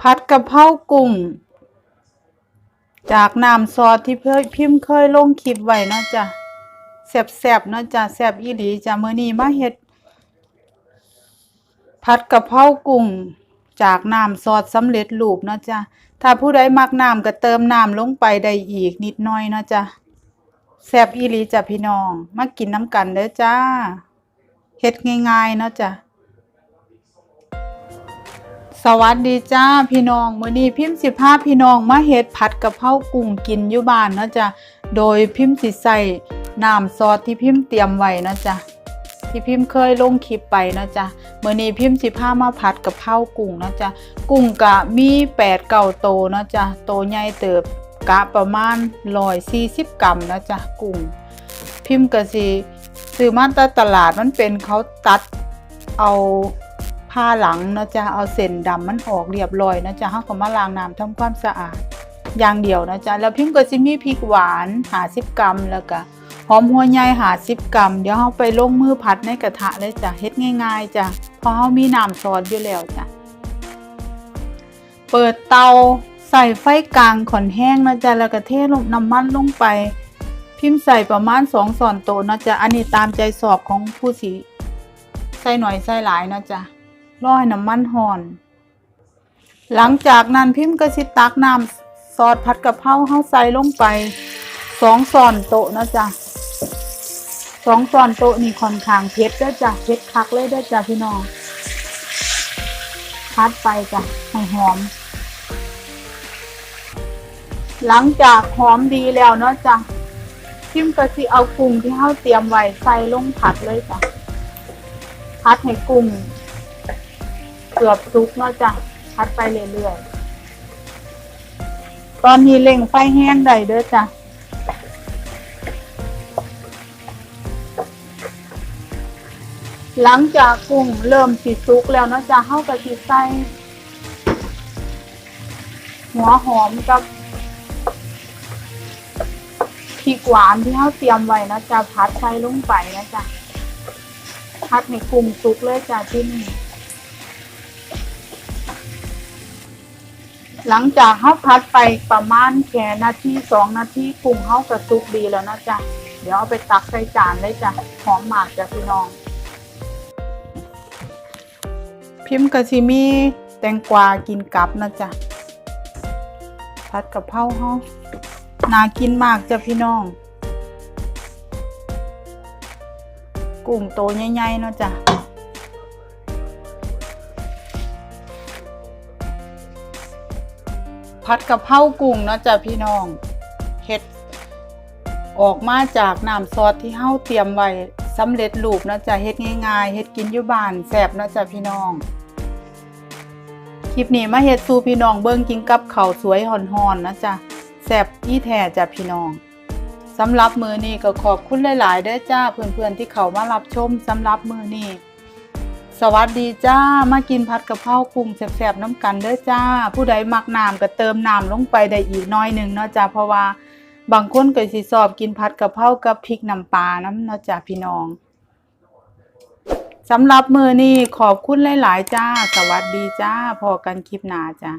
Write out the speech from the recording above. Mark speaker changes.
Speaker 1: ผัดกะเพรากุ้ง จากน้ำซอสที่เพื่อพิมพ์เคยลงคลิปไว้นะจ้ะแซ่บๆนะจ้ะแซ่บอีหลีจ้ะมื้อนี้มาเฮ็ดผัดกะเพรากุ้งจากน้ำซอสสำเร็จรูปนะจ้ะถ้าผู้ใดมักน้ำก็เติมน้ำลงไปได้อีกนิดหน่อยนะจ้ะแซบอีหลีจ้ะพี่น้อง มากินน้ำกันเด้อจ้า เฮ็ดง่ายๆเนาะจ้ะ สวัสดีจ้าพี่น้องมื้อนี้พิมพ์สิพาพี่น้องมาเฮ็ดผัดกะเพรากุ้งกินอยู่บ้านเนาะจ้ะโดยพิมพ์สิใส่น้ำซอสที่พิมพ์เตรียมไว้เนาะจ้ะที่พิมพ์เคยลงคลิปไปเนาะจ้ะมื้อนี้พิมพ์สิพามาผัดกะเพรากุ้งเนาะจ้ะกุ้งกะมี8เก้าโตเนาะจ้ะโตใหญ่เติบกะประมาณ140กรัมนะจ้ะกุ้งพิมพ์ก็สิซื้อมาจาตลาดมันเป็นเขาตัดเอา ผ้าหลังเนะจ้ะเอาเส้นดำมันออกเรียบร้อยเนะจ้ะเฮาก็มาล้างน้ำทำความสะอาด อย่างเดียวนะจ๊ะแล้วพิมพ์ก็สิมีพริกหวาน50กรัมแล้วก็หอมหัวใหญ่50กรัมเดี๋ยวเฮาไปลงมือผัดในกระทะเลยจ้ะเฮ็ดง่ายๆจ้ะเพราะเฮามีน้ำซอสอยู่แล้วจ้ะเปิดเตาใส่ไฟกลางขอนแห้งนะจ๊ะแล้วก็เทลงน้ำมันลงไป พิมพ์ใส่ประมาณ2ช้อนโตนะจ๊ะอันนี้ตามใจสอบของผู้สิใส่หน่อยใส่หลายนะจ๊ะ รอให้น้ำมันร้อน หลังจากนั้นพิมพ์ก็สิตักน้ำซอสผัดกะเพราเฮาใส่ลงไปสองช้อนโต๊ะนะจ๊ะสองช้อนโต๊ะนี่ค่อนข้างเผ็ดด้อจ้ะเผ็ดคักเลยด้อจ้ะพี่น้องพัดไปจ้ะให้หอม หลังจากหอมดีแล้วเนาะจ้ะพิมพ์ก็สิเอากุ้งที่เฮาเตรียมไว้ใส่ลงผัดเลยจ้ะผัดให้กุ้ง เกือบสุกเนาะจ้ะพัดไปเรื่อยๆ ตอนนี้เล่งไฟแห้งได้เด้อจ้ะหลังจากกุ้งเริ่มสิสุกแล้วนาะจ้ะเฮาก็สิใส่หัวหอมกับพริกหวานที่เฮาเตรียมไว้นะจ้ะพัดใส่ลงไปนะจ้ะพัดให้กุ้งสุกเลยจ้ะที่นี่ หลังจากเฮาพัดไปประมาณแค่นาทีสองนาทีกุ้งเฮากระสุกดีแล้วนะจ๊ะ เดี๋ยวเอาไปตักใส่จานเลยจ้ะหอมมากจ้ะพี่น้อง พิมพ์กะซิมีแตงกวากินกับนะจ๊ะผัดกะเพราเฮานากินมากจ้ะพี่น้อง กุ้งโตใหญ่ๆเนาะจ้ะ ผัดกะเพรากุ้งเนาะจ้ะพี่น้องเฮ็ดออกมาจากน้ำซอสที่เฮาเตรียมไว้สำเร็จรูปเนาะจ้ะเฮ็ดง่ายๆเฮ็ดกินอยู่บ้านแซ่บเนาะจ้ะพี่น้อง คลิปนี้มาเฮ็ดสู่พี่น้องเบิ่งกินกับข้าวสวยห่อนๆนะจ้ะแซ่บอีแท้จ้ะพี่น้องสำหรับมือนี้ก็ขอบคุณหลายๆเด้อจ้าเพื่อนๆที่เข้ามารับชมสำหรับมือนี้ สวัสดีจ้า มากินผัดกะเพรากุ้งแสบๆน้ำกันเด้อจ้า ผู้ใดมักน้ำก็เติมน้ำลงไปได้อีกน้อยหนึ่งเนาะจ้าเพราะว่าบางคนก็สิสอบกินผัดกะเพรากับพริกน้ำปลาน้ำเนาะจ้าพี่น้องสำหรับมือนี้ขอบคุณหลาย ๆ จ้า สวัสดีจ้าพอกันคลิปหน้าจ้า